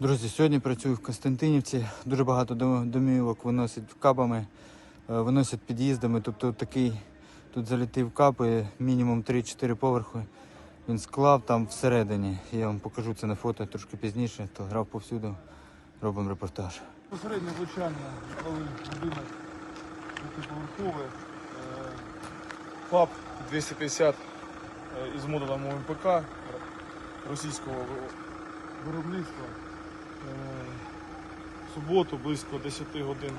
Друзі, сьогодні працюю в Костянтинівці. Дуже багато домівок виносять кабами, е, виносять під'їздами. Тобто такий тут залітив кап, і мінімум 3-4 поверхи. Він склав там всередині. Я вам покажу це на фото трошки пізніше. Телеграф повсюду. Робимо репортаж. Посереднє влучання, коли будинок п'ятиповерховий, ФАП 250 е, із модулем ОМПК російського виробництва. Е, В суботу близько 10 годин.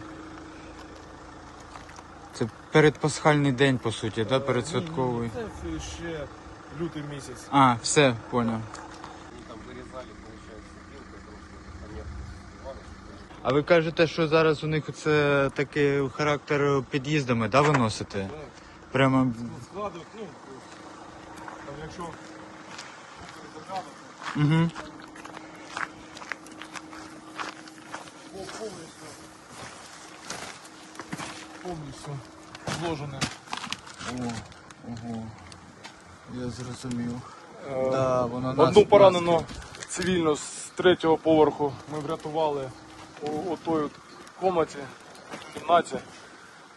Це передпасхальний день, по суті, да? Е, передсвятковий. ні, ні, Це ще лютий місяць. А, все, поняв. А ви кажете, що зараз у них це такий характер під'їздами, да, виносите? Прямо Ну, Складувати, ну, там, якщо Угу. Повністю зложене. О, ого. Я зрозумів. Е, Да, воно Одну поранену цивільну з третього поверху ми врятували у, у той от комнаті, кімнаті.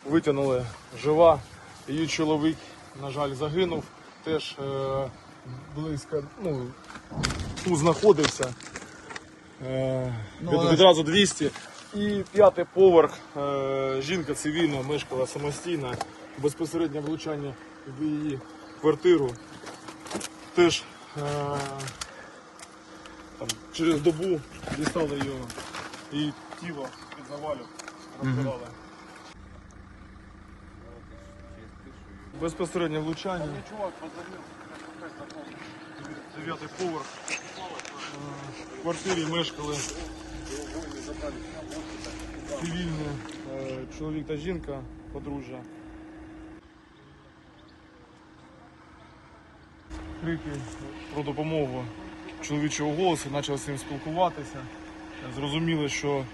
Витягнули жива. Її чоловік, на жаль, загинув. Теж е, близько, ну, тут знаходився. Е, Ну, від- але- відразу 200. І п'ятий поверх. Е, жінка цивільна мешкала самостійно. Безпосереднє влучання в її квартиру. Теж е, там, через добу дістали її, її тіло від завалів, розбирали. Безпосереднє влучання. Дев'ятий поверх. Е, В квартирі мешкали цивільні е, чоловік та жінка, подружжя. Крики про допомогу чоловічого голосу, почав з ним спілкуватися. Зрозуміли, що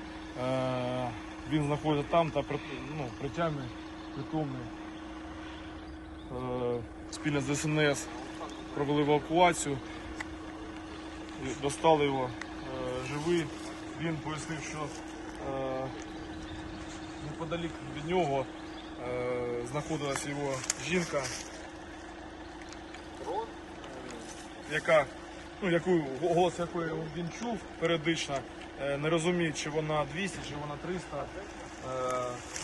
е, він знаходиться там та ну, при тямі, притомний. Е, спільно з СНС провели евакуацію, достали його живий. Він пояснив, що е, неподалік від нього е, знаходилась його жінка, яка, ну, яку, голос якої він чув періодично, е, не розуміє, чи вона 200, чи вона 300 е,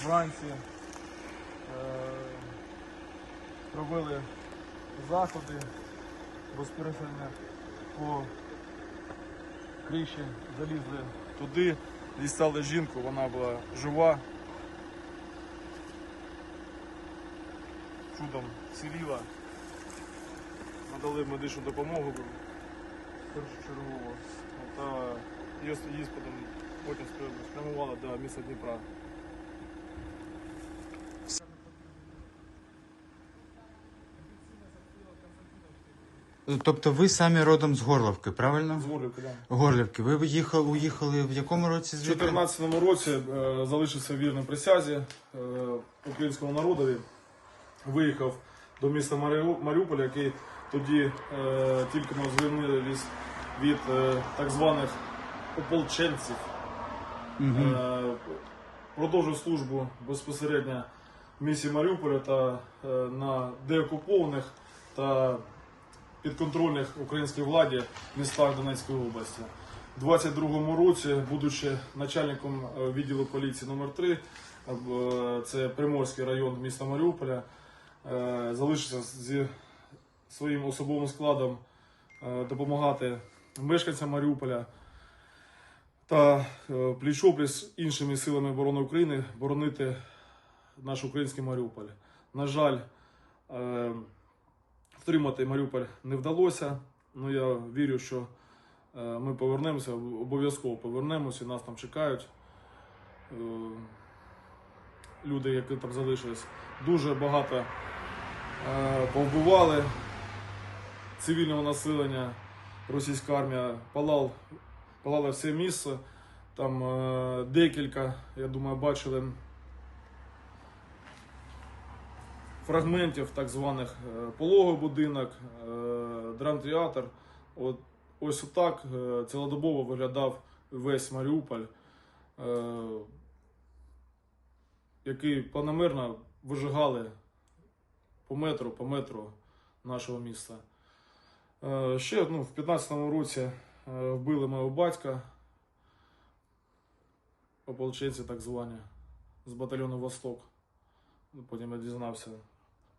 вранці. Е, провели заходи безпосередньо по криші, залізли туди, дістали жінку, вона була жива. Чудом ціліла. Надали медичну допомогу першочергово. Та її потім спрямували до міста Дніпра. Тобто ви самі родом з Горловки, правильно? З Горлівки, да. Горлівки. Ви виїхали, уїхали в якому році У звідти? 2014 році е, залишився вірним присязі е, українському народові. Виїхав до міста Маріу- Маріуполь, який тоді е, тільки ми звільнили від, е, так званих ополченців. Е, продовжив службу безпосередньо в місті Маріуполя та е, на деокупованих та підконтрольних українській владі містах Донецької області. У 22-му році, будучи начальником е, відділу поліції номер 3 е, це Приморський район міста Маріуполя, е, залишився зі своїм особовим складом е, допомагати мешканцям Маріуполя та е, пліч-опліч з іншими силами оборони України боронити наш український Маріуполь. На жаль, е, втримати Маріуполь не вдалося. Ну я вірю, що е, ми повернемося, обов'язково повернемося, нас там чекають. Е, Люди, які там залишились, дуже багато е, повбивали цивільного населення. Російська армія палав, палала все місце. Там декілька, я думаю, бачили фрагментів так званих е, пологовий будинок, е, драмтеатр. От ось отак е, цілодобово виглядав весь Маріуполь, які планомірно вижигали по метру, по метру нашого міста. Ще ну, в 15-му році вбили мого батька, ополченці так звані, з батальйону Восток. Ну, Потім я дізнався.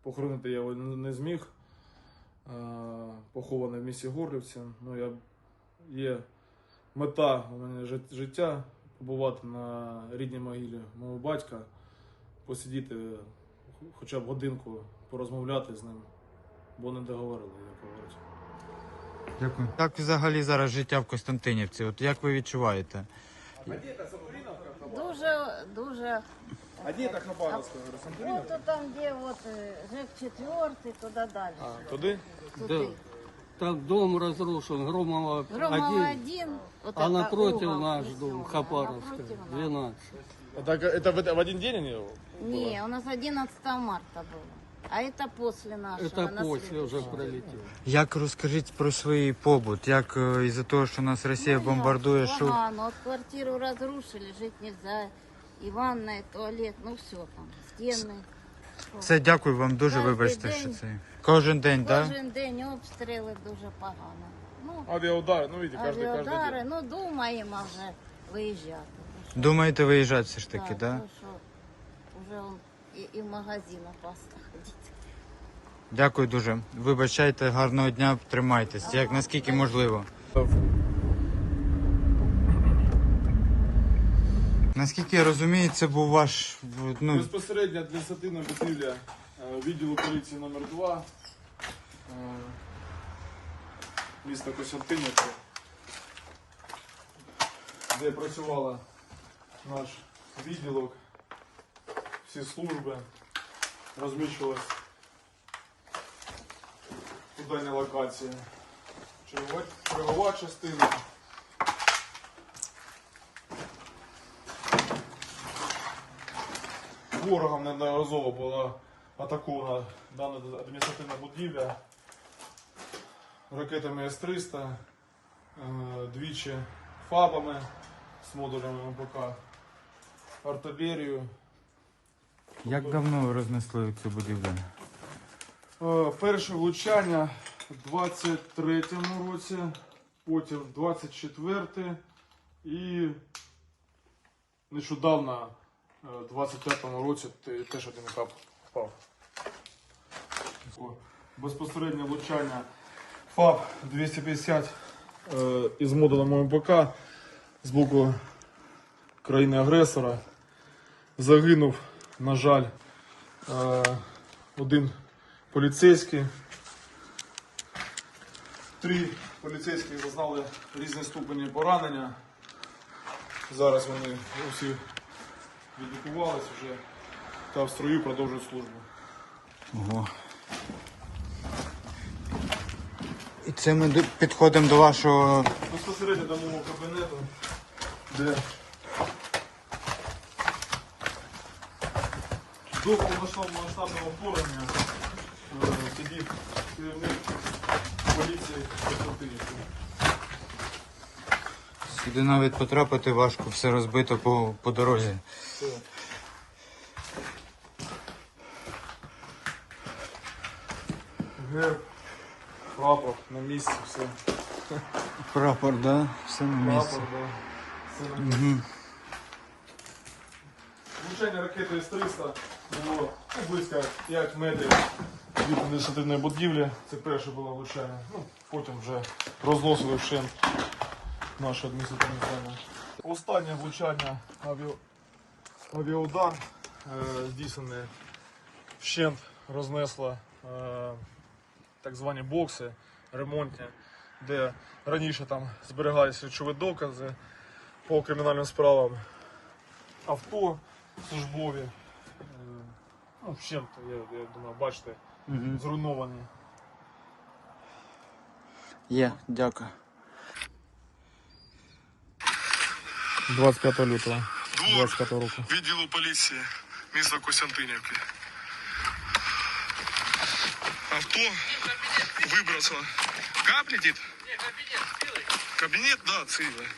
Похоронити я його не зміг. Е, Похований в місті Горлівці. Ну, я, є мета у мене життя побувати на рідній могилі мого батька, посидіти хоча б годинку, порозмовляти з ним, бо не договорили, як говорять. Дякую. Як взагалі зараз життя в Костянтинівці? От як ви відчуваєте? Дуже, дуже. А де так Хабаровська? Вот то там, где вот э, ЖЭК четвертый, туда дальше. Туди? Туды. Там дом разрушен, Громова Громова один, один. вот а это напротив угол наш веселый, дом, да, Хапаровская, напротив нас. 12. Так это в, в один день они Не, у нас 11 марта было. А это после нашего. Это на после уже следующий. пролетело. Як розкажіть про свій побут? Як е, із-за того, що нас Росія бомбардує, що Погано, вот квартиру разрушили, жить нельзя. И ванная, и туалет, ну все там, стены. це дякую вам дуже. Кожен Вибачте, день. що це кожен день, так? Кожен день обстріли дуже погано. Ну, Авиаудар, ну видите, каждый, каждый авіаудари, день. ну думаємо вже виїжджати. Думаєте виїжджати все ж таки, Так, так? ну що, вже он і, і в магазин опасно ходити. Дякую дуже. Вибачайте, гарного дня, тримайтесь, як наскільки можливо. Наскільки я розумію, це був ваш ну, Безпосередньо адміністративна будівля е, відділу поліції номер 2 міста Костянтинівка, де працювала наш відділок, всі служби, розміщувалась у даній локації. Чергова частина. Ворогом неодноразово була атакована дана адміністративна будівля ракетами С-300, е, двічі ФАБами з модулями МПК, артилерію. як давно ви рознесли цю будівлю? Е, Перше влучання в 23-му році, потім 24 і нещодавно, 25-му році, теж один кап впав. Безпосереднє влучання ФАП 250 е, із модулем МПК з боку країни-агресора. Загинув, на жаль, е, один поліцейський. Три поліцейські зазнали різні ступені поранення. Зараз вони усі відлікувались вже та в строю продовжують службу. Ого. І це ми до- підходимо до вашого. Безпосередньо до мого кабінету, де до повномасштабного вторгнення е, сидів керівник поліції Костянтинівки. Сюди навіть потрапити важко, все розбито по, по дорозі. Герб, прапор на місці, все. Прапор, да? Все на місці. Прапор, да. Все на місці. Влучання ракети С-300 було ну, близько 5 метрів від адміністративної будівлі. Це перше було влучання. Ну, потім вже розносили вщент наше адміністративне здання. Останнє влучання авіа... авіаудар е, здійснене вщент рознесло е, так звані бокси ремонтні, де раніше там зберігалися речові докази по кримінальним справам. Авто службові. е, Ну, вщент, я, я думаю, бачите, Угу. зруйновані. Є, дякую. 25 лютого 25 року. Відділу поліції міста Костянтинівки. Авто вибросило. Кап летит? Кабинет, да, цілий.